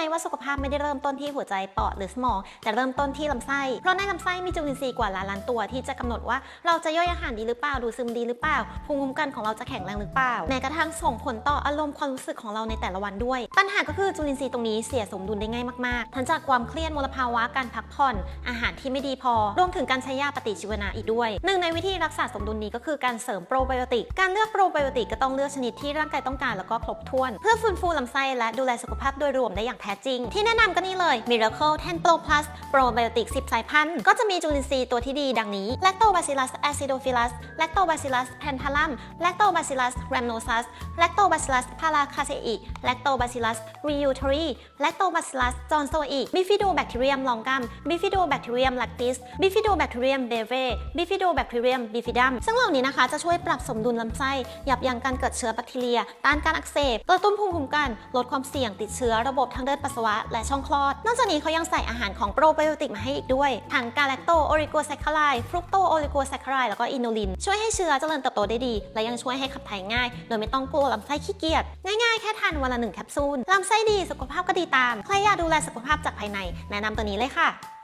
ไหมว่าสุขภาพไม่ได้เริ่มต้นที่หัวใจปอดหรือสมอง แต่เริ่มต้นที่ลำไส้ เพราะในลำไส้มีจุลินทรีย์กว่าล้านล้านตัวที่จะกำหนดว่าเราจะย่อยอาหารดีหรือเปล่าดูซึมดีหรือเปล่าภูมิคุ้มกันของเราจะแข็งแรงหรือเปล่าแม้กระทั่งส่งผลต่ออารมณ์ความรู้สึกของเราในแต่ละวันด้วย ปัญหาก็คือจุลินทรีย์ตรงนี้เสียสมดุลได้ง่ายมากๆ ทั้งจากความเครียดมลภาวะการพักผ่อน อาหารที่ไม่ดีพอ รวมถึงการใช้ยาปฏิชีวนะอีกด้วย หนึ่งในวิธีรักษาสมดุลนี้ก็คือการเสริมโปรไบโอติก การเลือกโปรไบโอติกก็ต้องเลือกชนิดที่ร่างกายต้องการแล้วก็ครบถ้วน เพื่อฟื้นฟูลำไส้และดูแลสุขภาพโดยรวมได้อย่างแท้จริง ที่แนะนำก็นี่เลย Miracle 10 Pro Plus Probiotic 10 สายพันธุ์ ก็จะมีจุลินทรีย์ตัวที่ดีดังนี้ Lactobacillus acidophilus Lactobacillus penthalum Lactobacillus rhamnosus Lactobacillus paracasei Lactobacillus reuteri Lactobacillus johnsoni Bifidobacterium longum Bifidobacterium lactis Bifidobacterium breve Bifidobacterium bifidum ซึ่งเหล่านี้นะคะจะช่วยปรับสมดุลลำไส้ยับยั้งการเกิดเชื้อแบคทีเรียต้านการอักเสบกระตุ้นภูมิคุ้มกันลดความเสี่ยงติดเชื้อระบบทางเดินปัสสาวะและช่องคลอด นอกจากนี้เขายังใส่อาหารของโปรไบโอติกมาให้อีกด้วยทั้งกาแลคโตโอริโกแซคคาไลฟรุกโตโอริโกแซคคาไลแล้วก็อินูลิน ช่วยให้เชื้อเจริญเติบโตได้ดี และยังช่วยให้ขับถ่ายง่าย โดยไม่ต้องกลัวลำไส้ขี้เกียจง่ายๆ แค่ทานวันละหนึ่งแคปซูลลำไส้ดีสุขภาพก็ดีตาม ใครอยากดูแลสุขภาพจากภายใน แนะนำตัวนี้เลยค่ะ